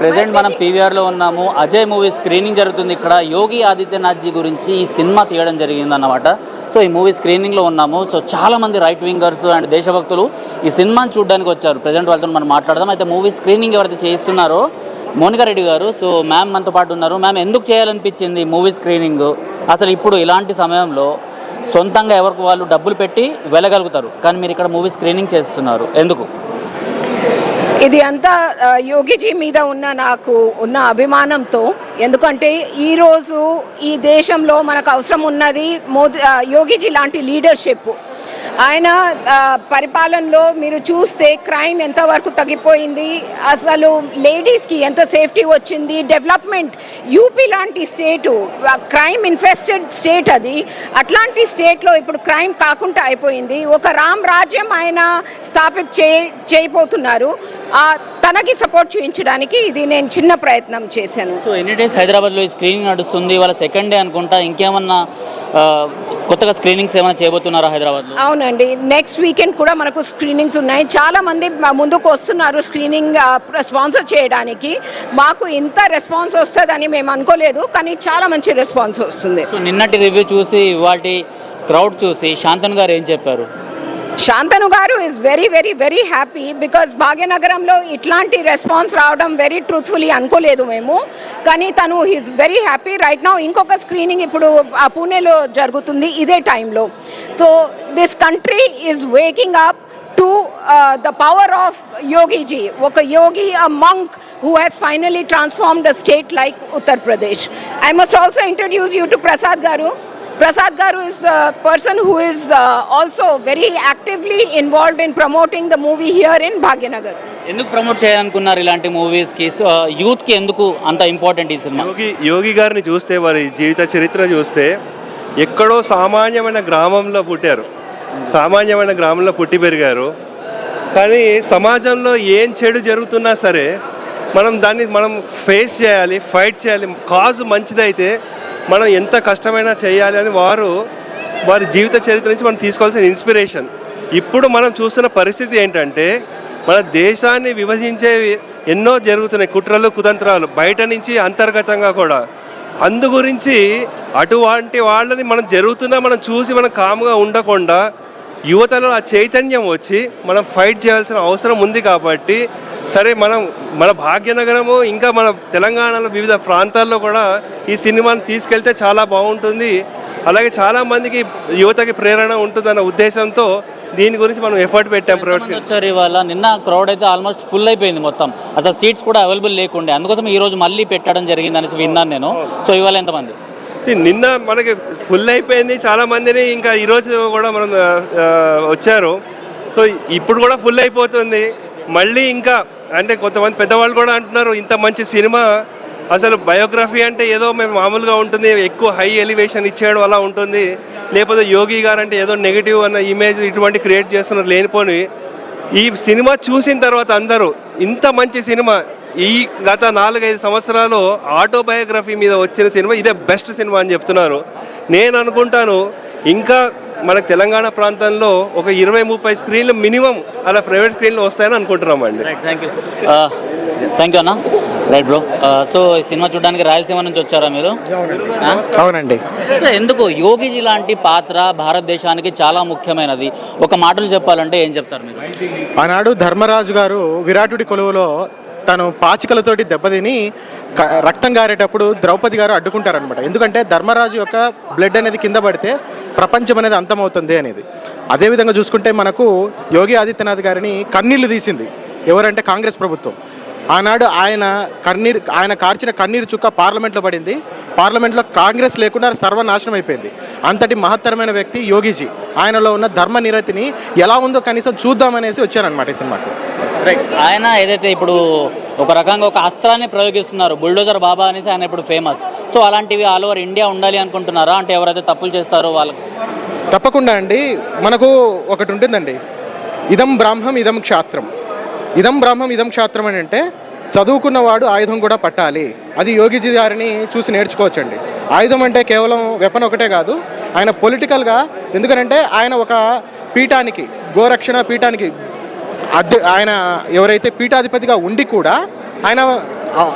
Present మనం పీవీఆర్లో ఉన్నాము. Ajay movie screening జరుగుతుంది ఇక్కడ. యోగి ఆదిత్యనాథ్ జీ గురించి ఈ సినిమా తీయడం జరిగింది అన్నమాట సో ఈ మూవీ స్క్రీనింగ్లో ఉన్నాము. సో చాలా మంది రైట్ వింగర్స్ అండ్ దేశభక్తులు ఈ సినిమాని చూడడానికి వచ్చారు. ప్రెసెంట్ వాళ్ళతో మనం మాట్లాడదాం. అయితే మూవీ స్క్రీనింగ్ ఎవరైతే చేయిస్తున్నారో మోనికా రెడ్డి గారు. సో మ్యామ్ మనతో పాటు ఉన్నారు. మ్యామ్ ఎందుకు చేయాలనిపించింది మూవీ స్క్రీనింగ్ అసలు ఇప్పుడు ఇలాంటి సమయంలో సొంతంగా ఎవరికి వాళ్ళు డబ్బులు పెట్టి వెళ్ళగలుగుతారు. కానీ మీరు ఇక్కడ మూవీ స్క్రీనింగ్ చేస్తున్నారు. ఎందుకు? ఇది అంతా యోగిజీ మీద ఉన్న నాకు ఉన్న అభిమానంతో. ఎందుకంటే ఈరోజు ఈ దేశంలో మనకు అవసరం ఉన్నది మోదీ యోగిజీ లాంటి లీడర్షిప్. ఆయన పరిపాలనలో మీరు చూస్తే క్రైమ్ ఎంతవరకు తగ్గిపోయింది అసలు లేడీస్కి ఎంత సేఫ్టీ వచ్చింది డెవలప్మెంట్ యూపీ లాంటి స్టేటు క్రైమ్ ఇన్ఫెస్టెడ్ స్టేట్ అది అట్లాంటి స్టేట్లో ఇప్పుడు క్రైమ్ కాకుండా అయిపోయింది. ఒక రామ్ రాజ్యం ఆయన స్థాపిత చే చేయబోతున్నారు. తనకి సపోర్ట్ చూపించడానికి ఇది నేను చిన్న ప్రయత్నం చేశాను. సో ఎన్ని డేస్ హైదరాబాద్లో ఈ స్క్రీనింగ్ నడుస్తుంది? వాళ్ళ సెకండ్ డే అనుకుంటా. ఇంకేమన్నా కొత్తగా స్క్రీనింగ్స్ ఏమైనా చేయబోతున్నారా హైదరాబాద్లో? అవునండి. నెక్స్ట్ వీకెండ్ కూడా మనకు స్క్రీనింగ్స్ ఉన్నాయి. చాలా మంది ముందుకు వస్తున్నారు స్క్రీనింగ్ స్పాన్సర్ చేయడానికి. మాకు ఇంత రెస్పాన్స్ వస్తుందని మేము అనుకోలేదు కానీ చాలా మంచి రెస్పాన్స్ వస్తుంది. నిన్నటి రివ్యూ చూసి వాటి క్రౌడ్ చూసి శాంతన్ గారు ఏం చెప్పారు? Shantanu garu is very very very happy because భాగ్యనగరంలో ఇట్లాంటి రెస్పాన్స్ రావడం వెరీ ట్రూత్ఫుల్లీ అనుకోలేదు మేము. కానీ తను he's very happy right now ఇంకొక స్క్రీనింగ్ ఇప్పుడు ఆ పూణేలో జరుగుతుంది ఇదే టైంలో so this country is waking up to the power of Yogiji ఒక Yogi a monk who has finally transformed a state like Uttar Pradesh I must also introduce you to Prasad garu Prasad Garu is the person who is uh, also very actively involved in promoting the movie here in Bhagyanagar. ఎందుకు promote చేయాలనుకున్నారు ఇలాంటి మూవీస్కి so యూత్కి ఎందుకు అంత important ఈ cinema? యోగి యోగి గారిని చూస్తే వారి జీవిత చరిత్ర చూస్తే ఎక్కడో సామాన్యమైన గ్రామంలో పుట్టారు. సామాన్యమైన గ్రామంలో పుట్టి పెరిగారు. కానీ సమాజంలో ఏం చెడు జరుగుతున్నా సరే మనం దాన్ని మనం ఫేస్ చేయాలి ఫైట్ చేయాలి కాజ్ మంచిదైతే మనం ఎంత కష్టమైనా చేయాలి అని వారు వారి జీవిత చరిత్ర నుంచి మనం తీసుకోవాల్సిన ఇన్స్పిరేషన్ ఇప్పుడు మనం చూస్తున్న పరిస్థితి ఏంటంటే మన దేశాన్ని విభజించే ఎన్నో జరుగుతున్నాయి కుట్రలు కుతంత్రాలు బయట నుంచి అంతర్గతంగా కూడా. అందు గురించి అటువంటి వాళ్ళని మనం జరుగుతున్నా మనం చూసి మనం కాముగా ఉండకుండా యువతలో ఆ చైతన్యం వచ్చి మనం ఫైట్ చేయాల్సిన అవసరం ఉంది కాబట్టి సరే మనం మన భాగ్యనగరము ఇంకా మన తెలంగాణలో వివిధ ప్రాంతాల్లో కూడా ఈ సినిమాని తీసుకెళ్తే చాలా బాగుంటుంది. అలాగే చాలా మందికి యువతకి ప్రేరణ ఉంటుందన్న ఉద్దేశంతో దీని గురించి మనం ఎఫర్ట్ పెట్టాం ప్రైవేట్ వచ్చారు ఇవాళ? నిన్న క్రౌడ్ అయితే ఆల్మోస్ట్ ఫుల్ అయిపోయింది మొత్తం. అసలు సీట్స్ కూడా అవైలబుల్ లేకుండే. అందుకోసం ఈ రోజు మళ్ళీ పెట్టడం జరిగింది అనేసి విన్నాను నేను. సో ఇవాళ ఎంతమంది? నిన్న మనకి ఫుల్ అయిపోయింది. చాలా మందిని ఇంకా ఈరోజు కూడా మనం వచ్చారు. సో ఇప్పుడు కూడా ఫుల్ అయిపోతుంది. మళ్ళీ ఇంకా అంటే కొంతమంది పెద్దవాళ్ళు కూడా అంటున్నారు ఇంత మంచి సినిమా అసలు బయోగ్రఫీ అంటే ఏదో మేము మామూలుగా ఉంటుంది ఎక్కువ హై ఎలివేషన్ ఇచ్చేయడం అలా ఉంటుంది. లేకపోతే యోగి గారు అంటే ఏదో నెగిటివ్ అన్న ఇమేజ్ ఇటువంటి క్రియేట్ చేస్తున్నారు లేనిపోని. ఈ సినిమా చూసిన తర్వాత అందరూ ఇంత మంచి సినిమా ఈ గత నాలుగైదు సంవత్సరాలు ఆటోబయోగ్రఫీ మీద వచ్చిన సినిమా ఇదే బెస్ట్ సినిమా అని చెప్తున్నారు. నేను అనుకుంటాను ఇంకా మనకు తెలంగాణ ప్రాంతంలో ఒక ఇరవై ముప్పై స్క్రీన్లు మినిమం అలా ప్రైవేట్ స్క్రీన్లు వస్తాయని అనుకుంటున్నామండి right thank you thank you అన్న. రైట్ బ్రో సో ఈ సినిమా చూడడానికి రాయలసీమ నుంచి వచ్చారా మీరు? అవునండి. సో ఎందుకు యోగిజీ లాంటి పాత్ర భారతదేశానికి చాలా ముఖ్యమైనది? ఒక మాటలు చెప్పాలంటే ఏం చెప్తారు మీరు? ఆనాడు ధర్మరాజు గారు విరాటుడి కొలువులో తను పాచికలతోటి దెబ్బతిని రక్తం గారేటప్పుడు ద్రౌపది గారు అడ్డుకుంటారనమాట ఎందుకంటే ధర్మరాజు యొక్క బ్లడ్ అనేది కింద పడితే ప్రపంచం అనేది అంతమవుతుంది అనేది. అదేవిధంగా చూసుకుంటే మనకు యోగి ఆదిత్యనాథ్ గారిని కన్నీళ్ళు తీసింది. ఎవరంటే కాంగ్రెస్ ప్రభుత్వం. ఆనాడు ఆయన కన్నీరు ఆయన కార్చిన కన్నీరు చుక్క పార్లమెంట్లో పడింది. పార్లమెంట్లో కాంగ్రెస్ లేకుండా సర్వనాశనం అయిపోయింది. అంతటి మహత్తరమైన వ్యక్తి యోగిజీ. ఆయనలో ఉన్న ధర్మ నిరతిని ఎలా ఉందో కనీసం చూద్దామనేసి వచ్చానమాట ఈ సినిమాకు. రైట్. ఆయన ఏదైతే ఇప్పుడు ఒక రకంగా ఒక అస్త్రాన్ని ప్రయోగిస్తున్నారు బుల్డోజర్ బాబా అనేసి ఆయన ఇప్పుడు ఫేమస్. సో అలాంటివి ఆల్ ఓవర్ ఇండియా ఉండాలి అనుకుంటున్నారా? అంటే ఎవరైతే తప్పులు చేస్తారో వాళ్ళకి తప్పకుండా అండి. మనకు ఒకటి ఉంటుందండి. ఇదం బ్రాహ్మం ఇదం క్షాత్రం. ఇదం బ్రహ్మం ఇదం క్షాత్రం అని అంటే చదువుకున్నవాడు ఆయుధం కూడా పట్టాలి. అది యోగిజీ గారిని చూసి నేర్చుకోవచ్చండి. ఆయుధం అంటే కేవలం వెపన్ ఒకటే కాదు ఆయన పొలిటికల్గా ఎందుకంటే ఆయన ఒక పీఠానికి గోరక్షణ పీఠానికి అద్దె ఆయన ఎవరైతే పీఠాధిపతిగా ఉండి కూడా ఆయన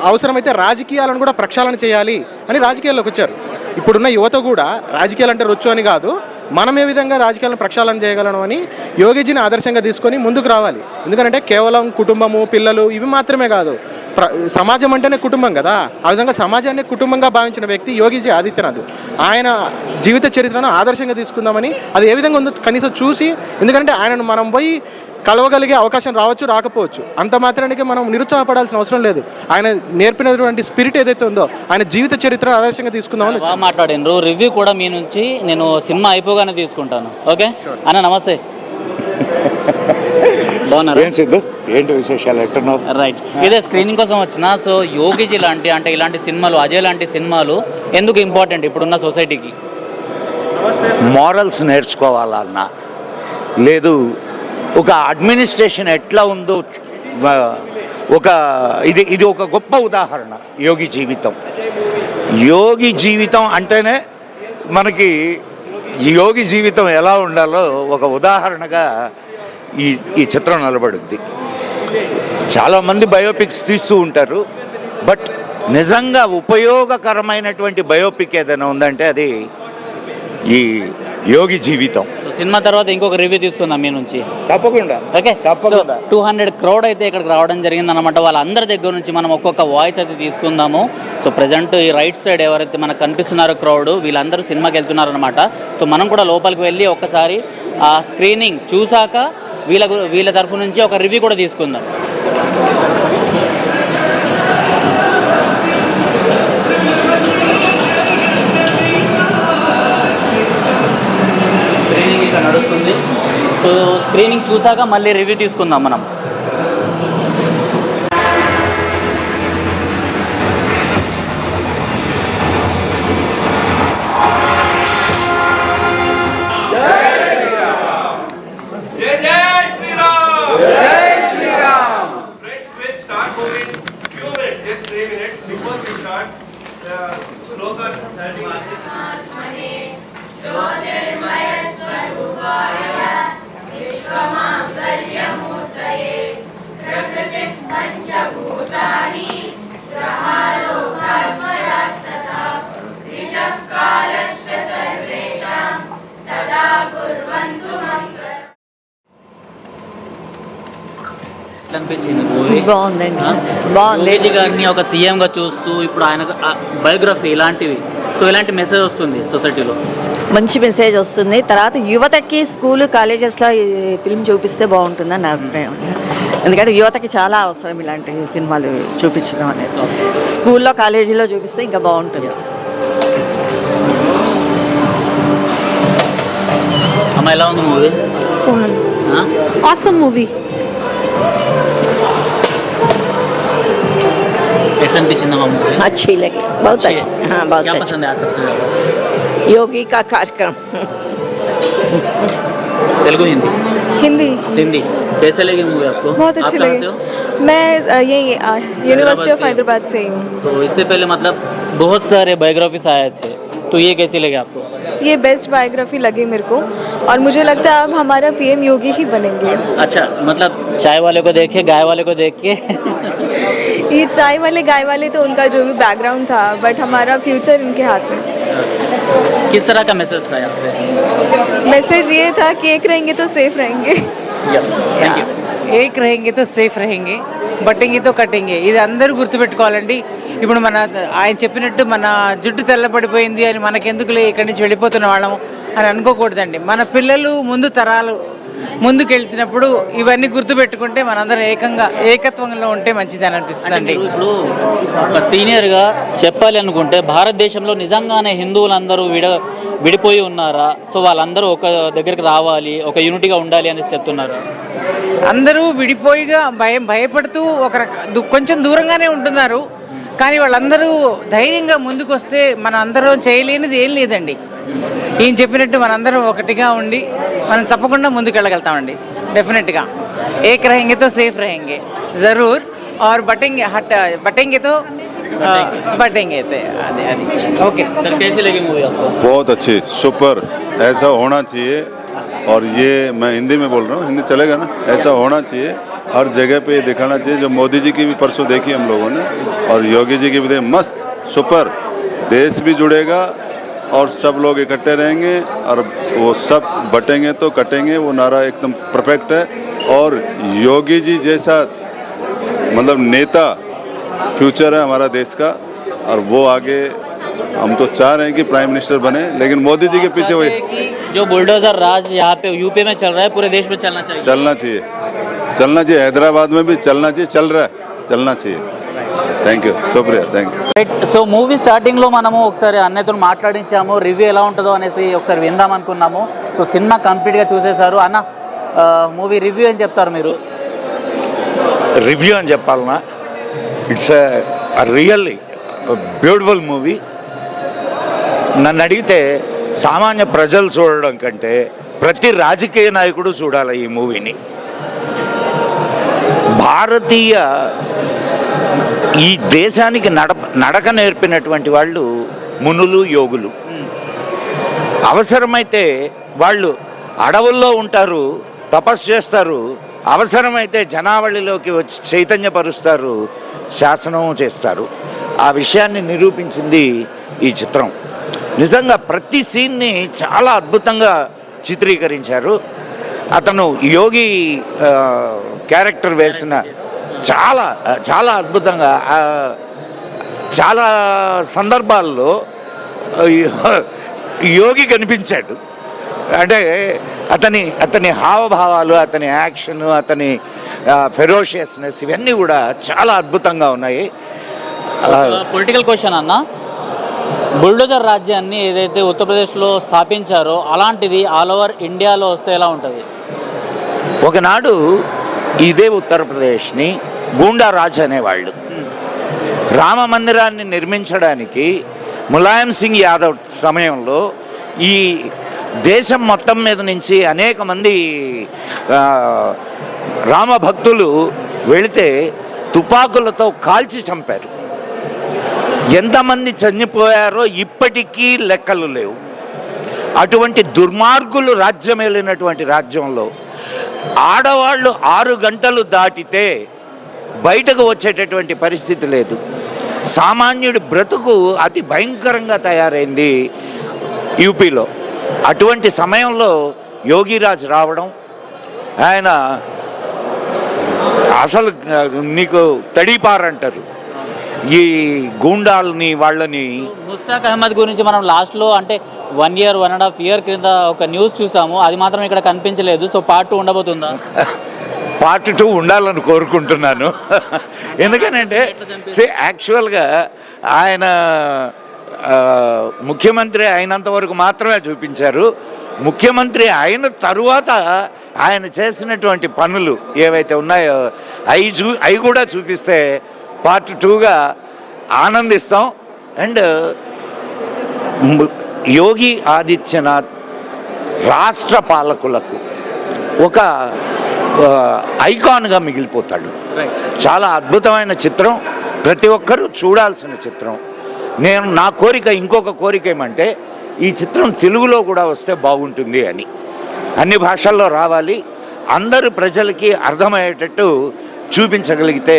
అవసరమైతే రాజకీయాలను కూడా ప్రక్షాళన చేయాలి అని రాజకీయాల్లోకి వచ్చారు. ఇప్పుడున్న యువత కూడా రాజకీయాలు అంటే రొచ్చు అని కాదు మనం ఏ విధంగా రాజకీయాలను ప్రక్షాళన చేయగలను అని యోగిజీని ఆదర్శంగా తీసుకొని ముందుకు రావాలి. ఎందుకంటే కేవలం కుటుంబము పిల్లలు ఇవి మాత్రమే కాదు. ప్ర సమాజం అంటేనే కుటుంబం కదా. ఆ విధంగా సమాజాన్ని కుటుంబంగా భావించిన వ్యక్తి యోగిజీ ఆదిత్యనాథ్. ఆయన జీవిత చరిత్రను ఆదర్శంగా తీసుకుందామని అది ఏ విధంగా ఉందో కనీసం చూసి ఎందుకంటే ఆయనను మనం పోయి కలవగలిగే అవకాశం రావచ్చు రాకపోవచ్చు. అంత మాత్రానికి మనం నిరుత్సాహపడాల్సిన అవసరం లేదు. ఆయన నేర్పినటువంటి స్పిరిట్ ఏదైతే ఉందో ఆయన జీవిత చరిత్ర ఆదర్శంగా తీసుకుందామని బాగా మాట్లాడినరు రివ్యూ కూడా మీ నుంచి నేను సినిమా అయిపోగానే తీసుకుంటాను. ఓకే? అన్న నమస్తే. బాగున్నారా? ఏం సిద్ధు? ఏంటి విశేషాలు? ఎట్టున్నావు రైట్ ఇదే స్క్రీనింగ్ కోసం వచ్చిన సో యోగిజీ లాంటి అంటే ఇలాంటి సినిమాలు అజయ్ లాంటి సినిమాలు ఎందుకు ఇంపార్టెంట్ ఇప్పుడున్న సొసైటీకి మారల్స్ నేర్చుకోవాలన్నా లేదు ఒక అడ్మినిస్ట్రేషన్ ఎట్లా ఉందో ఒక ఇది ఇది ఒక గొప్ప ఉదాహరణ యోగి జీవితం. యోగి జీవితం అంటేనే మనకి యోగి జీవితం ఎలా ఉండాలో ఒక ఉదాహరణగా ఈ ఈ చిత్రం నిలబడుద్ది చాలామంది బయోపిక్స్ తీస్తూ ఉంటారు బట్ నిజంగా ఉపయోగకరమైనటువంటి బయోపిక్ ఏదైనా ఉందంటే అది ఈ యోగి జీవితం. సో సినిమా తర్వాత ఇంకొక రివ్యూ తీసుకుందాం మీ నుంచి. తప్పకుండా. ఓకే తప్పకుండా. టూ హండ్రెడ్ క్రౌడ్ అయితే ఇక్కడికి రావడం జరిగింది అనమాట వాళ్ళందరి దగ్గర నుంచి మనం ఒక్కొక్క వాయిస్ అయితే తీసుకుందాము. సో ప్రజెంట్ ఈ రైట్ సైడ్ ఎవరైతే మనకు కనిపిస్తున్నారో క్రౌడ్ వీళ్ళందరూ సినిమాకి వెళ్తున్నారు అనమాట సో మనం కూడా లోపలికి వెళ్ళి ఒక్కసారి ఆ స్క్రీనింగ్ చూసాక వీళ్ళ వీళ్ళ తరఫు నుంచి ఒక రివ్యూ కూడా తీసుకుందాం. సో స్క్రీనింగ్ చూసాక మళ్ళీ రివ్యూ తీసుకుందాం మనం. అనిపించింది మూవీ బాగుందండి. బాగుంది. యోగిజీ గారిని ఒక సీఎం గా చూస్తూ ఇప్పుడు ఆయన బయోగ్రఫీ ఇలాంటివి. సో ఇలాంటి మెసేజ్ వస్తుంది సొసైటీలో మంచి మెసేజ్ వస్తుంది. తర్వాత యువతకి స్కూల్ కాలేజెస్లో ఈ ఫిల్మ్ చూపిస్తే బాగుంటుందని నా అభిప్రాయం. ఎందుకంటే యువతకి చాలా అవసరం ఇలాంటి సినిమాలు చూపించడం అనేది. స్కూల్లో కాలేజీలో చూపిస్తే ఇంకా బాగుంటుంది. అమ్మ ఎలా ఉంది మూవీ movie. लखन की चंदा अच्छी लगी। बहुत अच्छी, हाँ। बहुत क्या पसंद आया सबसे ज़्यादा? योगी का कार्यक्रम। तेलुगु हिंदी? हिंदी। हिंदी। कैसे लगी मूवी आपको? बहुत अच्छी लगी। मैं यही यूनिवर्सिटी ऑफ़ हैदराबाद से हूँ। तो इससे पहले मतलब बहुत सारे बायोग्राफीज आए थे। तो ये कैसे लगे आपको? ये बेस्ट बायोग्राफी लगी मेरे को और मुझे लगता है अब हमारा पीएम योगी ही बनेंगे। अच्छा मतलब चाय वाले को देख के गाय वाले को देख के? ये चाय वाले गाय वाले तो उनका जो भी बैकग्राउंड था बट हमारा फ्यूचर इनके हाथ में किस तरह का मैसेज था यहाँ पे? मैसेज ये था कि एक रहेंगे तो सेफ़ रहेंगे। यस थैंक यू ఏక్ రహెంగే తో సేఫ్ రహెంగే బట్టింగితో తో ఇది అందరూ గుర్తుపెట్టుకోవాలండి. ఇప్పుడు మన ఆయన చెప్పినట్టు మన జుట్టు తెల్లబడిపోయింది అని మనకెందుకులే ఇక్కడి నుంచి వెళ్ళిపోతున్న వాళ్ళము అని అనుకోకూడదండి. మన పిల్లలు ముందు తరాలు ముందుకు వెళ్తున్నప్పుడు ఇవన్నీ గుర్తుపెట్టుకుంటే మనందరం ఏకంగా ఏకత్వంలో ఉంటే మంచిది అని అనిపిస్తుందండి ఇప్పుడు ఒక సీనియర్గా చెప్పాలి అనుకుంటే భారతదేశంలో నిజంగానే హిందువులందరూ విడ విడిపోయి ఉన్నారా? సో వాళ్ళందరూ ఒక దగ్గరికి రావాలి ఒక యూనిటీగా ఉండాలి అనేసి చెప్తున్నారు? అందరూ విడిపోయిగా భయం భయపడుతూ ఒక కొంచెం దూరంగానే ఉంటున్నారు. కానీ వాళ్ళందరూ ధైర్యంగా ముందుకు వస్తే మనం అందరం చేయలేనిది ఏం లేదండి. ఈయన చెప్పినట్టు మనందరం ఒకటిగా ఉండి మనం తప్పకుండా ముందుకు వెళ్ళగలుగుతామండి డెఫినెట్గా ఏక్ రహెంగేతో సేఫ్ రహెంగే జరూర్ और बटेंगे हट बटेंगे तो आ, बटेंगे तो अरे अरे ओके सर कैसी लगी मूवी आपको बहुत अच्छी सुपर ऐसा होना चाहिए और ये मैं हिंदी में बोल रहा हूँ हिंदी चलेगा ना ऐसा होना चाहिए हर जगह पे ये दिखाना चाहिए जो मोदी जी की भी परसों देखी हम लोगों ने और योगी जी की भी देखी मस्त सुपर देश भी जुड़ेगा और सब लोग इकट्ठे रहेंगे और वो सब बटेंगे तो कटेंगे वो नारा एकदम परफेक्ट है। और योगी जी जैसा मतलब नेता फ्यूचर है हमारा देश का और वो आगे हम तो चाह रहे हैं कि प्राइम मिनिस्टर बने लेकिन मोदी जी के पीछे वही जो बुलडोजर राज यहाँ पे यूपी में चल रहा है पूरे देश में चलना चाहिए? चलना चाहिए। चलना चाहिए। हैदराबाद में भी चलना चाहिए। चल रहा है। चलना चाहिए। Thank you Shubhriya thank you right so movie స్టార్టింగ్లో మనము ఒకసారి అన్నయ్యతో మాట్లాడించాము. రివ్యూ ఎలా ఉంటుందో అనేసి ఒకసారి విందాం అనుకున్నాము. సో సినిమా కంప్లీట్గా చూసేశారు. అన్న మూవీ రివ్యూ ఏం చెప్తారు మీరు? రివ్యూ అని చెప్పాలన్నా ఇట్స్ రియల్లీ బ్యూటిఫుల్ మూవీ నన్ను అడిగితే సామాన్య ప్రజలు చూడడం కంటే ప్రతి రాజకీయ నాయకుడు చూడాలి ఈ మూవీని. భారతీయ ఈ దేశానికి నడ నడక నేర్పినటువంటి వాళ్ళు మునులు యోగులు. అవసరమైతే వాళ్ళు అడవుల్లో ఉంటారు తపస్సు చేస్తారు అవసరమైతే జనావళిలోకి వచ్చి చైతన్యపరుస్తారు శాసనం చేస్తారు. ఆ విషయాన్ని నిరూపించింది ఈ చిత్రం. నిజంగా ప్రతి సీన్ని చాలా అద్భుతంగా చిత్రీకరించారు. అతను యోగి క్యారెక్టర్ వేసిన చాలా చాలా అద్భుతంగా చాలా సందర్భాల్లో యోగి కనిపించాడు. అంటే అతని అతని హావభావాలు అతని యాక్షన్ అతని ఫెరోషియస్నెస్ ఇవన్నీ కూడా చాలా అద్భుతంగా ఉన్నాయి. పొలిటికల్ క్వశ్చన్ అన్న. బుల్డోజర్ రాజ్యాన్ని ఏదైతే ఉత్తరప్రదేశ్లో స్థాపించారో అలాంటిది ఆల్ ఓవర్ ఇండియాలో వస్తే ఎలా ఉంటుంది? ఒకనాడు ఇదే ఉత్తరప్రదేశ్ని గూండారాజ్ అనేవాళ్ళు. రామ మందిరాన్ని నిర్మించడానికి ములాయం సింగ్ యాదవ్ సమయంలో ఈ దేశం మొత్తం మీద నుంచి అనేక మంది రామభక్తులు రామ భక్తులు వెళితే తుపాకులతో కాల్చి చంపారు. ఎంతమంది చనిపోయారో ఇప్పటికీ లెక్కలు లేవు. అటువంటి దుర్మార్గులు రాజ్యమేలినటువంటి రాజ్యంలో ఆడవాళ్ళు ఆరు గంటలు దాటితే బయటకు వచ్చేటటువంటి పరిస్థితి లేదు. సామాన్యుడి బ్రతుకు అతి భయంకరంగా తయారైంది యూపీలో. అటువంటి సమయంలో యోగిరాజ్ రావడం ఆయన అసలు నీకు తడిపారంటారు. ఈ గూండాలని వాళ్ళని ముస్తాక్ అహ్మద్ గురించి మనం లాస్ట్లో అంటే one year one and half year క్రింద ఒక న్యూస్ చూసాము. అది మాత్రం ఇక్కడ కనిపించలేదు. సో పార్ట్ టూ ఉండబోతుందా? పార్ట్ టూ ఉండాలని కోరుకుంటున్నాను. ఎందుకనంటే యాక్చువల్గా ఆయన ముఖ్యమంత్రి అయినంత వరకు మాత్రమే చూపించారు. ముఖ్యమంత్రి అయిన తరువాత ఆయన చేసినటువంటి పనులు ఏవైతే ఉన్నాయో అవి చూ అవి కూడా చూపిస్తే పార్ట్ టూగా ఆనందిస్తాం. అండ్ యోగి ఆదిత్యనాథ్ రాష్ట్ర పాలకులకు ఒక ఐకాన్గా మిగిలిపోతాడు. చాలా అద్భుతమైన చిత్రం. ప్రతి ఒక్కరూ చూడాల్సిన చిత్రం. నేను నా కోరిక ఇంకొక కోరిక ఏమంటే ఈ చిత్రం తెలుగులో కూడా వస్తే బాగుంటుంది అని. అన్ని భాషల్లో రావాలి. అందరు ప్రజలకి అర్థమయ్యేటట్టు చూపించగలిగితే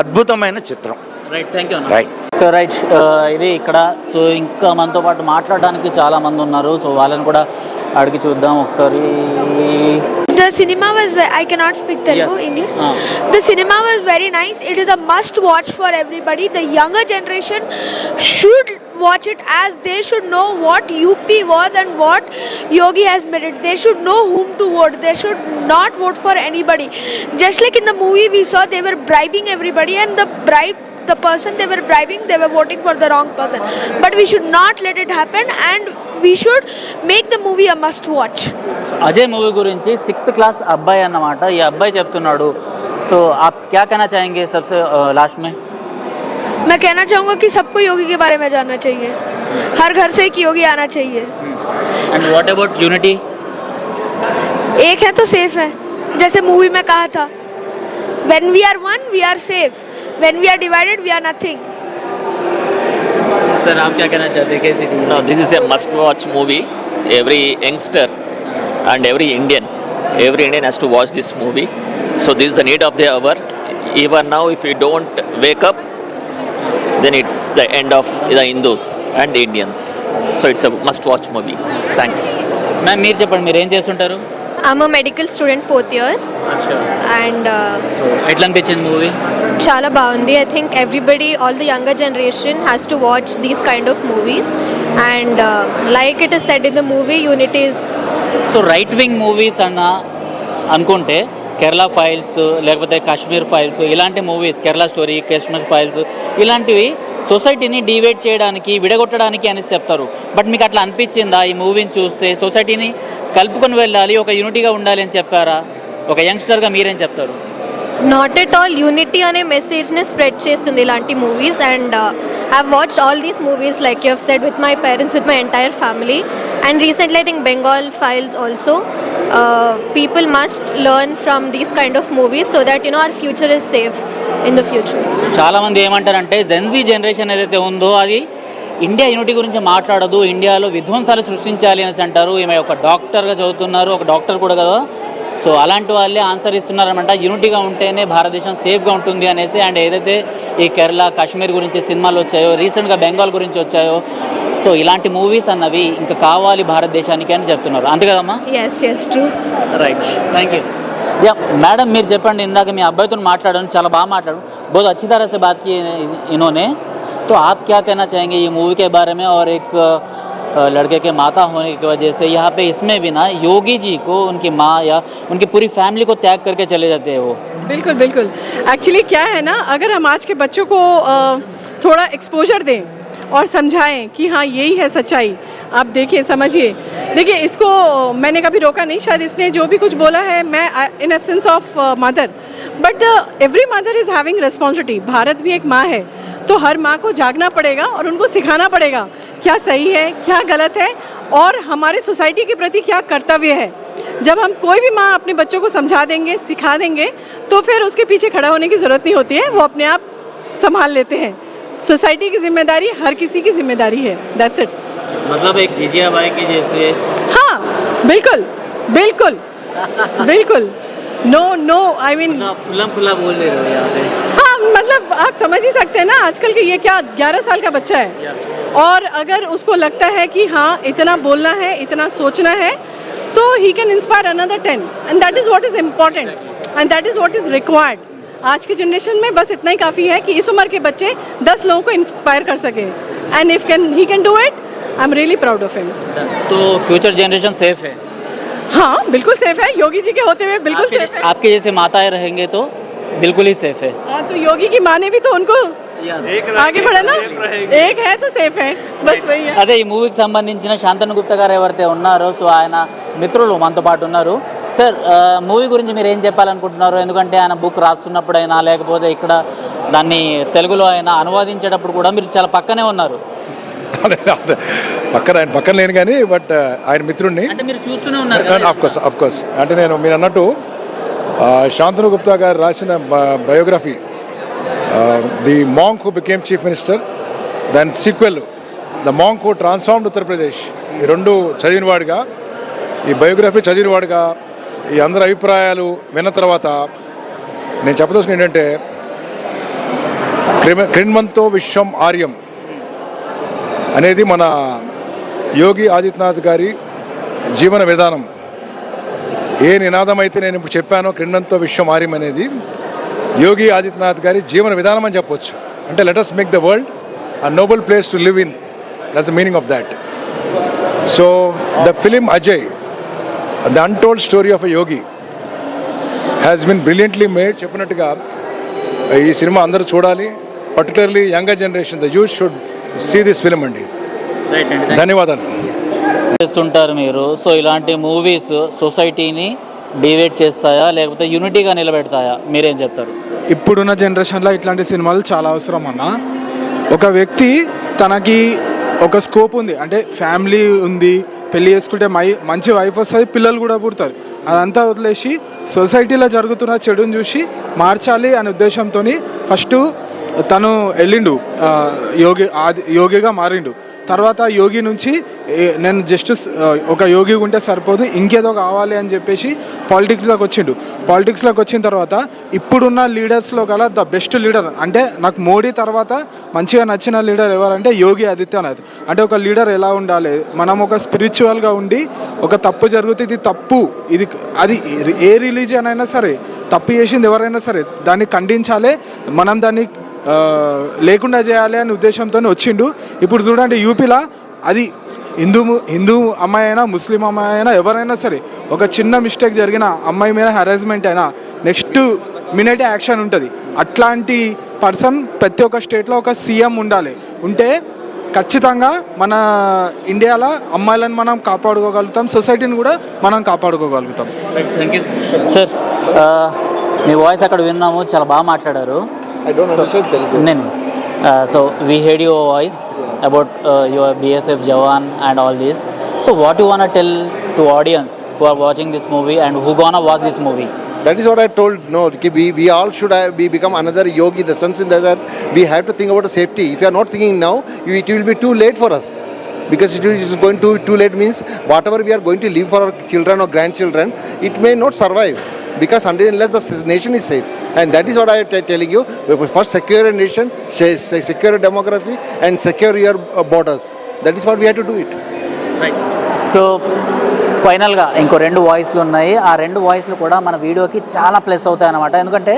అద్భుతమైన చిత్రం right thank you right so right ఇది ఇక్కడ సో ఇంకా మనతో పాటు మాట్లాడడానికి చాలా మంది ఉన్నారు సో వాళ్ళని కూడా అడిగి చూద్దాం ఒకసారి The cinema was. I cannot speak Telugu, Yes. English. Ah. The cinema was very nice. It is a must watch for everybody. The younger generation should watch it as they should know what UP was and what Yogi has made it. They should know whom to vote. They should not vote for anybody. Just like in the movie we saw, they were bribing everybody, and the bribe. The person they were bribing, they were voting for the wrong person. But we should not let it happen, and we should make the movie a must watch. Ajay movie గురించి sixth class అబ్బాయి అన్నమాట ఈ అబ్బాయి చెప్తున్నాడు so ఆప్ క్యా कहना चाहेंगे सबसे लास्ट में मैं कहना चाहूँगा कि सबको योगी के बारे में जानना चाहिए। हर घर से एक योगी आना चाहिए। एंड व्हाट अबाउट यूनिटी एक है तो सेफ़ है। जैसे मूवी में कहा था when we are one we are safe when we are divided we are nothing sir आप क्या कहना चाहते हैं? कैसी थी? This is a must watch movie every youngster and every Indian every Indian has to watch this movie so this is the need of the hour even now if you don't wake then it's the end of the Hindus and Indians. So it's a must-watch movie. Thanks. Ma'am మీరు చెప్పండి మీరు ఏం చేస్తుంటారు I'm a medical student fourth year and uh, so ఎట్లా అనిపించింది movie చాలా బాగుంది I think everybody all the younger generation has to watch these kind of movies and like it is said in the movie unit is so right wing movies అన్న అనుకుంటే Kerala files లేకపోతే Kashmir files ఇలాంటి movies Kerala story Kashmir files ఇలాంటివి సొసైటీని divide చేయడానికి విడగొట్టడానికి అనేసి చెప్తారు. బట్ మీకు అట్లా అనిపించిందా ఈ మూవీని చూస్తే? సొసైటీని కలుపుకొని వెళ్ళాలి ఒక యూనిటీగా ఉండాలి అని చెప్పారా? ఒక యంగ్స్టర్గా మీరేం చెప్తారు? నాట్ ఎట్ ఆల్ యూనిటీ అనే మెసేజ్ని స్ప్రెడ్ చేస్తుంది ఇలాంటి movies and I watched all these movies like you have said with my parents with my entire family and recently I think Bengal files also people must learn from these kind of movies so that you know our future is safe in the future చాలామంది ఏమంటారంటే Gen Z generation ఏదైతే ఉందో అది India unity గురించి మాట్లాడదు. ఇండియాలో విధ్వంసాలు సృష్టించాలి అనేసి అంటారు. ఈమె ఒక డాక్టర్గా చదువుతున్నారు. ఒక డాక్టర్ కూడా కదా. సో అలాంటి వాళ్ళే ఆన్సర్ ఇస్తున్నారనమాట యూనిటీగా ఉంటేనే భారతదేశం సేఫ్గా ఉంటుంది అనేసి అండ్ ఏదైతే ఈ కేరళ కాశ్మీర్ గురించి సినిమాలు వచ్చాయో రీసెంట్గా బెంగాల్ గురించి వచ్చాయో సో ఇలాంటి మూవీస్ అన్నవి ఇంకా కావాలి భారతదేశానికి అని చెప్తున్నారు అంతే కదమ్మా yes yes true right thank you yeah madam మీరు చెప్పండి ఇందాక మీ అబ్బాయితో మాట్లాడాను చాలా బాగా మాట్లాడు बहुत अच्छी तरह से बात की है इन्होंने तो आप क्या कहना चाहेंगे ये मूवी के बारे में और एक अ, लड़के के माता होने की वजह से यहाँ पे इसमें भी ना योगी जी को उनकी माँ या उनकी पूरी फैमिली को त्याग करके चले जाते हैं वो। बिल्कुल बिल्कुल। एक्चुअली क्या है ना, अगर हम आज के बच्चों को थोड़ा एक्सपोजर दें और समझाएँ कि हाँ यही है सच्चाई। आप देखिए, समझिए। देखिए, इसको मैंने कभी रोका नहीं, शायद इसने जो भी कुछ बोला है, मैं in absence of mother but every mother is having responsibility Bharat भी एक माँ है तो हर माँ को जागना पड़ेगा और उनको सिखाना पड़ेगा, क्या सही है, क्या गलत है, और हमारे सोसाइटी के प्रति क्या कर्तव्य है। जब हम कोई भी माँ अपने बच्चों को समझा देंगे, सिखा देंगे तो फिर उसके पीछे खड़ा होने की ज़रूरत नहीं होती है, वो अपने आप संभाल लेते हैं। सोसाइटी की ज़िम्मेदारी हर किसी की ज़िम्मेदारी है। दैट्स इट मतलब एक झिझिया बाई की जैसे। हाँ बिल्कुल बिल्कुल बिल्कुल। नो नो आई मीन खुला खुला बोल रहे हो यहाँ पे। हाँ मतलब आप समझ ही सकते हैं ना आजकल के ये क्या 11 साल का बच्चा है। और अगर उसको लगता है कि हाँ इतना बोलना है इतना सोचना है तो ही can inspire another ten and that is what is important and that is what is required आज की जनरेशन में बस इतना ही काफ़ी है कि इस उम्र के बच्चे 10 लोगों को इंस्पायर कर सके and if can he can do it I am really proud of him तो फ्यूचर जनरेशन सेफ है हाँ बिल्कुल सेफ है योगी जी के होते हुए बिल्कुल आपके, सेफ है आपके जैसे माताएं रहेंगे तो बिल्कुल ही सेफ है हाँ तो योगी की माँ ने भी तो उनको आगे बढ़ा ना एक है तो सेफ है बस वही है అదే ఈ మూవీకి సంబంధించిన శాంతను గుప్తా గారు ఎవరైతే ఉన్నారో సో ఆయన మిత్రులు మనతో పాటు ఉన్నారు సార్ మూవీ గురించి మీరు ఏం చెప్పాలనుకుంటున్నారు? ఎందుకంటే ఆయన బుక్ రాస్తున్నప్పుడైనా లేకపోతే ఇక్కడ దాన్ని తెలుగులో అయినా అనువాదించేటప్పుడు కూడా మీరు చాలా పక్కనే ఉన్నారు. పక్కన ఆయన పక్కన లేను కానీ బట్ ఆయన మిత్రుడిని అంటే మీరు చూస్తూనే ఉన్నారు కదా ఆఫ్ కోర్స్ ఆఫ్ కోర్స్ అంటే నేను మీరు అన్నట్టు శాంతను గుప్తా గారు రాసిన biography the monk who became chief minister దాని sequel the monk who transformed Uttar Pradesh ఈ రెండు చదివినవాడిగా ఈ బయోగ్రఫీ చదివినవాడిగా ఈ అందరి అభిప్రాయాలు విన్న తర్వాత నేను చెప్పదలసిన ఏంటంటే క్రిమ క్రిణ్మంతో విశ్వం ఆర్యం అనేది మన యోగి ఆదిత్యనాథ్ గారి జీవన విధానం. ఏ నినాదం అయితే నేను ఇప్పుడు చెప్పానో క్రిండంతో విశ్వం ఆర్యం అనేది యోగి ఆదిత్యనాథ్ గారి జీవన విధానం అని చెప్పొచ్చు. అంటే let us make the world a noble place to live in that's the meaning of that so the film Ajay the untold story of a Yogi has been brilliantly made చెప్పినట్టుగా ఈ సినిమా అందరూ చూడాలి. Particularly younger generation the youth should see this film అండి. Right అండి ధన్యవాదాలు. చేస్తుంటారు మీరు. సో ఇలాంటి మూవీస్ సొసైటీని డివైడ్ చేస్తాయా? లేకపోతే యూనిటీగా నిలబెడతాయా? మీరేం చెప్తారు? ఇప్పుడున్న జనరేషన్లో ఇట్లాంటి సినిమాలు చాలా అవసరం అన్న. ఒక వ్యక్తి తనకి ఒక స్కోప్ ఉంది. అంటే ఫ్యామిలీ ఉంది పెళ్ళి చేసుకుంటే మై మంచి వైఫ్ వస్తుంది పిల్లలు కూడా పుడతారు. అదంతా వదిలేసి సొసైటీలో జరుగుతున్న చెడుని చూసి మార్చాలి అనే ఉద్దేశంతో ఫస్ట్ తను వెళ్ళిండు యోగి ఆది యోగిగా మారిండు. తర్వాత యోగి నుంచి నేను జస్ట్ ఒక యోగి ఉంటే సరిపోదు ఇంకేదో కావాలి అని చెప్పేసి పాలిటిక్స్లోకి వచ్చిండు. పాలిటిక్స్లోకి వచ్చిన తర్వాత ఇప్పుడున్న లీడర్స్లో గల ద బెస్ట్ లీడర్ అంటే నాకు మోడీ తర్వాత మంచిగా నచ్చిన లీడర్ ఎవరంటే యోగి ఆదిత్యనాథ్. అంటే ఒక లీడర్ ఎలా ఉండాలి? మనం ఒక స్పిరిచువల్గా ఉండి ఒక తప్పు జరిగితే ఇది తప్పు. ఇది అది ఏ రిలీజియన్ అయినా సరే తప్పు చేసింది ఎవరైనా సరే దాన్ని ఖండించాలి. మనం దాన్ని లేకుండా చేయాలి అనే ఉద్దేశంతో వచ్చిండు. ఇప్పుడు చూడండి యూపీలో అది హిందూ హిందూ అమ్మాయి అయినా ముస్లిం అమ్మాయి అయినా ఎవరైనా సరే ఒక చిన్న మిస్టేక్ జరిగిన అమ్మాయి మీద హెరాస్మెంట్ అయినా నెక్స్ట్ మినిట్ యాక్షన్ ఉంటుంది. అట్లాంటి పర్సన్ ప్రతి ఒక్క స్టేట్లో ఒక సీఎం ఉండాలి. ఉంటే ఖచ్చితంగా మన ఇండియాలో అమ్మాయిలను మనం కాపాడుకోగలుగుతాం సొసైటీని కూడా మనం కాపాడుకోగలుగుతాం. థ్యాంక్ యూ సార్ మీ వాయిస్ అక్కడ విన్నాము చాలా బాగా మాట్లాడారు. I don't so, understand Telugu. No, no. Uh, so we heard your voice yeah. about uh, your BSF Jawan and all this. So what you wanna tell to audience who are watching this movie and who gonna watch this movie? That is what I told. No, we, we all should have, we become another yogi. The sense in that we have to think about safety. If you are not thinking now, it will be too late for us. Because it is going to too late means whatever we are going to leave for our children or grandchildren, it may not survive. Because until unless the nation is safe. And that is what I am telling you. First secure a nation, se- se- secure a demography, and secure your uh, borders. That is what we have to do it. So ఫైనల్గా ఇంకో రెండు వాయిస్లు ఉన్నాయి. ఆ రెండు వాయిస్లు కూడా మన వీడియోకి చాలా ప్లస్ అవుతాయి అనమాట ఎందుకంటే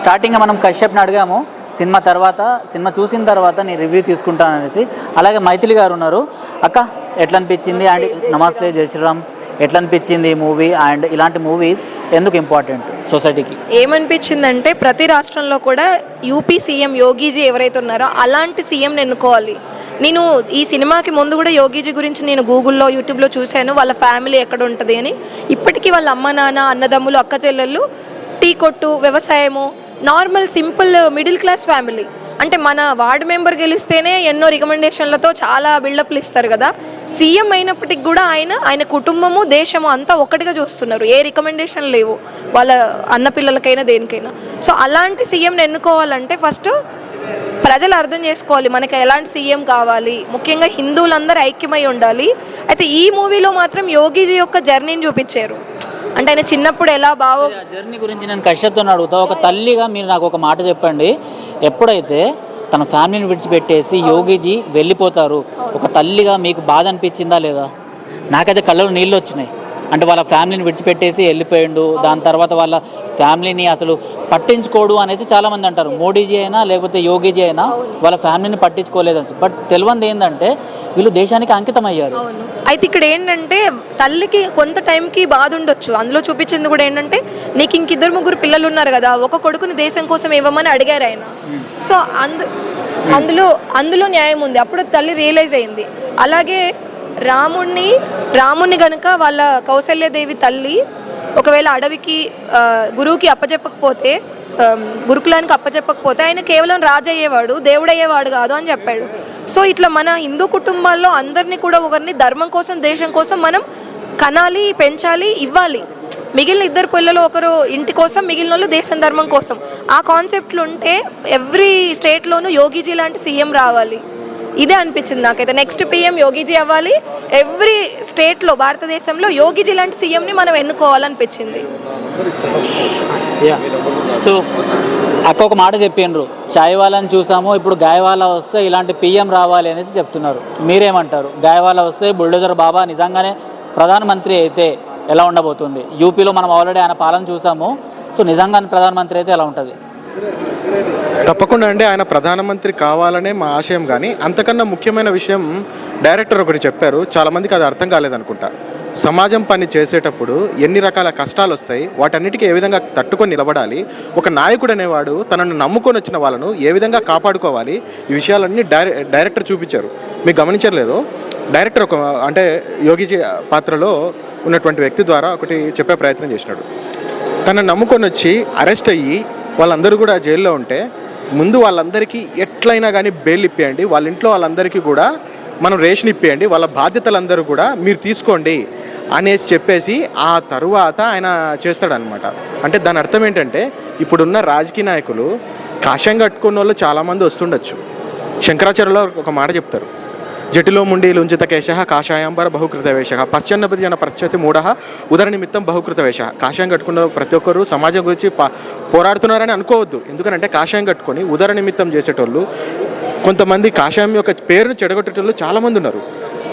స్టార్టింగ్గా మనం కశ్యప్ని అడిగాము సినిమా తర్వాత సినిమా చూసిన తర్వాత నేను రివ్యూ తీసుకుంటాను అనేసి అలాగే మైథిలి గారు ఉన్నారు. అక్క ఎట్లా అనిపించింది అండ్ నమస్తే జై శ్రీరామ్. ఎట్లా అనిపించింది ఈ మూవీ? అండ్ ఇలాంటి మూవీస్ ఎందుకు ఇంపార్టెంట్ సొసైటీకి? ఏమనిపించిందంటే ప్రతి రాష్ట్రంలో కూడా యూపీ సీఎం యోగీజీ ఎవరైతే ఉన్నారో అలాంటి సీఎంని ఎన్నుకోవాలి. నేను ఈ సినిమాకి ముందు కూడా యోగీజీ గురించి నేను గూగుల్లో యూట్యూబ్లో చూశాను. వాళ్ళ ఫ్యామిలీ ఎక్కడ ఉంటుంది అని. ఇప్పటికీ వాళ్ళ అమ్మ నాన్న అన్నదమ్ములు అక్క చెల్లెళ్ళు టీ కొట్టు వ్యవసాయము normal simple middle class family. అంటే మన వార్డు మెంబర్ గెలిస్తేనే ఎన్నో రికమెండేషన్లతో చాలా బిల్డప్లు ఇస్తారు కదా. సీఎం అయినప్పటికి కూడా ఆయన ఆయన కుటుంబము దేశము అంతా ఒక్కటిగా చూస్తున్నారు. ఏ రికమెండేషన్ లేవు. వాళ్ళ అన్న పిల్లలకైనా దేనికైనా. సో అలాంటి సీఎంని ఎన్నుకోవాలంటే ఫస్ట్ ప్రజలు అర్థం చేసుకోవాలి. మనకి ఎలాంటి సీఎం కావాలి. ముఖ్యంగా హిందువులందరూ ఐక్యమై ఉండాలి. అయితే ఈ మూవీలో మాత్రం యోగీజీ యొక్క జర్నీని చూపించారు. అంటే ఆయన చిన్నప్పుడు ఎలా బావో జర్నీ గురించి నేను కశ్యప్తో అడుగుతా. ఒక తల్లిగా మీరు నాకు ఒక మాట చెప్పండి. ఎప్పుడైతే తన ఫ్యామిలీని విడిచిపెట్టేసి యోగిజీ వెళ్ళిపోతారు ఒక తల్లిగా మీకు బాధ అనిపించిందా లేదా? నాకైతే కళ్ళలో నీళ్ళు వచ్చినాయి. అంటే వాళ్ళ ఫ్యామిలీని విడిచిపెట్టేసి వెళ్ళిపోయిండు. దాని తర్వాత వాళ్ళ ఫ్యామిలీని అసలు పట్టించుకోడు అనేసి చాలామంది అంటారు. మోడీజీ అయినా లేకపోతే యోగిజీ అయినా వాళ్ళ ఫ్యామిలీని పట్టించుకోలేదు బట్ తెలియంది ఏంటంటే వీళ్ళు దేశానికి అంకితం అయ్యారు అయితే ఇక్కడ ఏంటంటే తల్లికి కొంత టైంకి బాధ ఉండొచ్చు. అందులో చూపించింది కూడా ఏంటంటే నీకు ఇంక ఇద్దరు ముగ్గురు పిల్లలు ఉన్నారు కదా ఒక కొడుకుని దేశం కోసం ఇవ్వమని అడిగారు ఆయన. సో అందు అందులో అందులో న్యాయం ఉంది. అప్పుడు తల్లి రియలైజ్ అయింది. అలాగే రాముణ్ణి రాముణ్ణి గనుక వాళ్ళ కౌశల్యదేవి తల్లి ఒకవేళ అడవికి గురువుకి అప్పచెప్పకపోతే గురుకులానికి అప్పచెప్పకపోతే ఆయన కేవలం రాజు అయ్యేవాడు దేవుడు అయ్యేవాడు కాదు అని చెప్పాడు. సో ఇట్లా మన హిందూ కుటుంబాల్లో అందరినీ కూడా ఒకరిని ధర్మం కోసం దేశం కోసం మనం కనాలి పెంచాలి ఇవ్వాలి. మిగిలిన ఇద్దరు పిల్లలు ఒకరు ఇంటి కోసం మిగిలిన వాళ్ళు దేశం ధర్మం కోసం. ఆ కాన్సెప్ట్లు ఉంటే ఎవ్రీ స్టేట్లోనూ యోగిజీ లాంటి సీఎం రావాలి. ఇదే అనిపించింది నాకైతే. నెక్స్ట్ పిఎం యోగిజీ అవ్వాలి. ఎవ్రీ స్టేట్లో భారతదేశంలో యోగిజీ లాంటి సీఎంని మనం ఎన్నుకోవాలనిపించింది. సో అక్క ఒక మాట చెప్పిండ్రు. చాయ్ వాళ్ళని చూసాము ఇప్పుడు గాయవాలా వస్తే ఇలాంటి పిఎం రావాలి అనేసి చెప్తున్నారు. మీరేమంటారు? గాయవాలా వస్తే బుల్డోజర్ బాబా నిజంగానే ప్రధానమంత్రి అయితే ఎలా ఉండబోతుంది? యూపీలో మనం ఆల్రెడీ ఆయన పాలన చూసాము. సో నిజంగానే ప్రధానమంత్రి అయితే ఎలా ఉంటుంది? తప్పకుండా అండి ఆయన ప్రధానమంత్రి కావాలనే మా ఆశయం కానీ అంతకన్నా ముఖ్యమైన విషయం డైరెక్టర్ ఒకటి చెప్పారు చాలామందికి అది అర్థం కాలేదనుకుంటా. సమాజం పని చేసేటప్పుడు ఎన్ని రకాల కష్టాలు వస్తాయి వాటన్నిటికీ ఏ విధంగా తట్టుకొని నిలబడాలి ఒక నాయకుడు అనేవాడు తనను నమ్ముకొని వచ్చిన వాళ్ళను ఏ విధంగా కాపాడుకోవాలి ఈ విషయాలన్నీ డైరెక్టర్ చూపించారు. మీకు గమనించలేదు డైరెక్టర్ ఒక అంటే యోగిజీ పాత్రలో ఉన్నటువంటి వ్యక్తి ద్వారా ఒకటి చెప్పే ప్రయత్నం చేసినాడు. తనను నమ్ముకొని వచ్చి అరెస్ట్ అయ్యి వాళ్ళందరూ కూడా జైల్లో ఉంటే ముందు వాళ్ళందరికీ ఎట్లయినా కానీ బెయిల్ ఇప్పేయండి. వాళ్ళ ఇంట్లో వాళ్ళందరికీ కూడా మనం రేషన్ ఇప్పేయండి. వాళ్ళ బాధ్యతలందరూ కూడా మీరు తీసుకోండి అనేసి చెప్పేసి ఆ తరువాత ఆయన చేస్తాడనమాట అంటే దాని అర్థం ఏంటంటే ఇప్పుడున్న రాజకీయ నాయకులు కాషం కట్టుకున్న వాళ్ళు చాలామంది వస్తుండొచ్చు. శంకరాచార్యులో ఒక మాట చెప్తారు. జటిలో ముండి లుంజిత కేశ కాషాయాంబర బహుకృత వేష పశ్చన్నపతి జన ప్రత్యతి మూఢ ఉదర నిమిత్తం బహుకృత వేష కాషాయం కట్టుకున్న ప్రతి ఒక్కరు సమాజం గురించి పా- పోరాడుతున్నారని అనుకోవద్దు. ఎందుకంటే కాషాయం కట్టుకొని ఉదర నిమిత్తం చేసేటోళ్ళు కొంతమంది కాషాయం యొక్క పేరును చెడగొట్టేటోళ్ళు చాలామంది ఉన్నారు.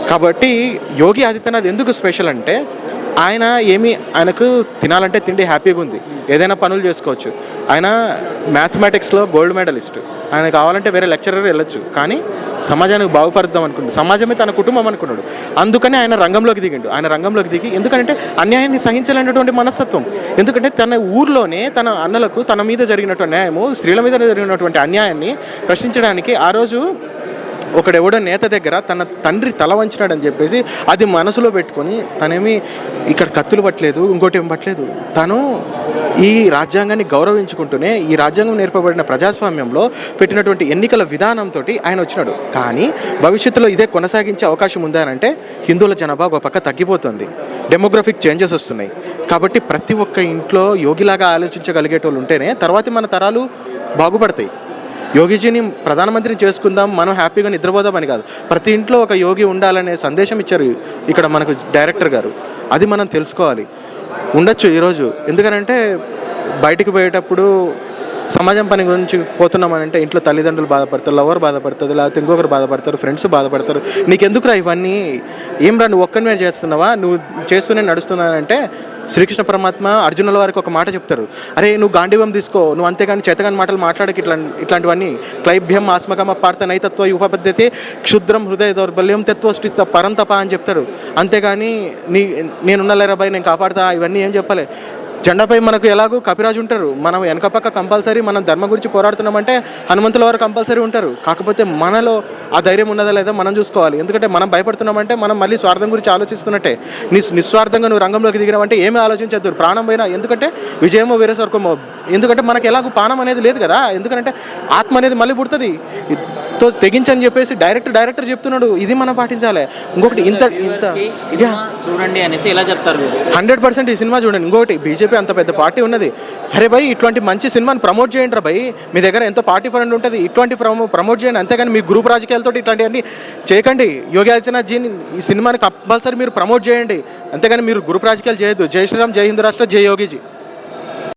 కాబట్టి యోగి ఆదిత్యనాథ్ ఎందుకు స్పెషల్ అంటే ఆయన ఏమి ఆయనకు తినాలంటే తిండి హ్యాపీగా ఉంది. ఏదైనా పనులు చేసుకోవచ్చు. ఆయన మ్యాథమెటిక్స్లో గోల్డ్ మెడలిస్ట్. ఆయన కావాలంటే వేరే లెక్చరర్ వెళ్ళొచ్చు. కానీ సమాజానికి బాగుపరుద్దాం అనుకున్నాడు సమాజమే తన కుటుంబం అనుకున్నాడు. అందుకనే ఆయన రంగంలోకి దిగిండు. ఆయన రంగంలోకి దిగి ఎందుకంటే అన్యాయాన్ని సహించాలనేటువంటి మనస్తత్వం. ఎందుకంటే తన ఊర్లోనే తన అన్నలకు తన మీద జరిగినటువంటి న్యాయము స్త్రీల మీద జరిగినటువంటి అన్యాయాన్ని ప్రశ్నించడానికి ఆ రోజు ఒకడెవడో నేత దగ్గర తన తండ్రి తల వంచినాడని చెప్పేసి అది మనసులో పెట్టుకొని తనేమి ఇక్కడ కత్తులు పట్టలేదు ఇంకోటి ఏం పట్టలేదు. తను ఈ రాజ్యాంగాన్ని గౌరవించుకుంటూనే ఈ రాజ్యాంగం నేర్పబడిన ప్రజాస్వామ్యంలో పెట్టినటువంటి ఎన్నికల విధానంతో ఆయన వచ్చినాడు. కానీ భవిష్యత్తులో ఇదే కొనసాగించే అవకాశం ఉందా అంటే హిందువుల జనాభా ఒక పక్క తగ్గిపోతుంది. డెమోగ్రఫిక్ చేంజెస్ వస్తున్నాయి. కాబట్టి ప్రతి ఒక్క ఇంట్లో యోగిలాగా ఆలోచించగలిగేటోళ్ళు ఉంటేనే తర్వాత మన తరాలు బాగుపడతాయి. యోగిజీని ప్రధానమంత్రిని చేసుకుందాం మనం హ్యాపీగా నిద్రపోదాం అని కాదు. ప్రతి ఇంట్లో ఒక యోగి ఉండాలనే సందేశం ఇచ్చారు ఇక్కడ మనకు డైరెక్టర్ గారు. అది మనం తెలుసుకోవాలి. ఉండొచ్చు ఈరోజు. ఎందుకనంటే బయటికి పోయేటప్పుడు సమాజం పని గురించి పోతున్నామనంటే ఇంట్లో తల్లిదండ్రులు బాధపడతారు లవర్ బాధపడుతుంది లేకపోతే ఇంకొకరు బాధపడతారు ఫ్రెండ్స్ బాధపడతారు. నీకెందుకురా ఇవన్నీ? ఏం రా నువ్వు ఒక్కనివే చేస్తున్నావా? నువ్వు చేస్తూనే నడుస్తున్నానంటే శ్రీకృష్ణ పరమాత్మ అర్జునుల వారికి ఒక మాట చెప్తారు. అరే నువ్వు గాంధీవం తీసుకో నువ్వు అంతేగాని చేతగాని మాటలు మాట్లాడకి ఇట్లా ఇట్లాంటివన్నీ. క్లైభ్యం ఆస్మకమ పార్త నైతత్వ ఉపపద్ధతి క్షుద్రం హృదయ దౌర్బల్యం తత్వష్టిత పరంతప అని చెప్తారు. అంతేగాని నీ నేనున్న లేరాబాయ్ నేను కాపాడుతా ఇవన్నీ ఏం చెప్పలే. జెండాపై మనకు ఎలాగో కపిరాజు ఉంటారు. మనం వెనక పక్క కంపల్సరీ మనం ధర్మ గురించి పోరాడుతున్నామంటే హనుమంతుల వారు కంపల్సరీ ఉంటారు. కాకపోతే మనలో ఆ ధైర్యం ఉన్నదా లేదా మనం చూసుకోవాలి. ఎందుకంటే మనం భయపడుతున్నామంటే మనం మళ్ళీ స్వార్థం గురించి ఆలోచిస్తున్నట్టే. ని నిస్వార్థంగా నువ్వు రంగంలోకి దిగినావంటే ఏమీ ఆలోచించద్దు. ప్రాణం పోయినా ఎందుకంటే విజయమో వీర స్వర్గమో ఎందుకంటే మనకి ఎలాగో పానం అనేది లేదు కదా. ఎందుకంటే ఆత్మ అనేది మళ్ళీ పుడుతుంది. తో తెగించని చెప్పేసి డైరెక్టర్ డైరెక్టర్ చెప్తున్నాడు. ఇది మనం పాటించాలి. ఇంకొకటి ఇంత ఇంత చూడండి అనేసి ఎలా చెప్తారు హండ్రెడ్ పర్సెంట్ ఈ సినిమా చూడండి. ఇంకోటి బీజేపీ అంత పెద్ద పార్టీ ఉన్నది. అరే భయ్ ఇటువంటి మంచి సినిమాని ప్రమోట్ చేయండి రా భయ్. మీ దగ్గర ఎంతో పార్టీ ఫండ్ ఉంటుంది. ఇటువంటి ప్రమో ప్రమోట్ చేయండి. అంతేగాని మీ గ్రూప్ రాజకీయాలతో ఇట్లాంటివన్నీ చేయకండి. యోగి ఆదిత్యనాథ్ జీని ఈ సినిమాని కంపల్సరీ మీరు ప్రమోట్ చేయండి. అంతేగాని మీరు గ్రూప్ రాజకీయాలు చేయొద్దు. జై శ్రీరామ్ జై హిందూ రాష్ట్ర జై యోగిజీ.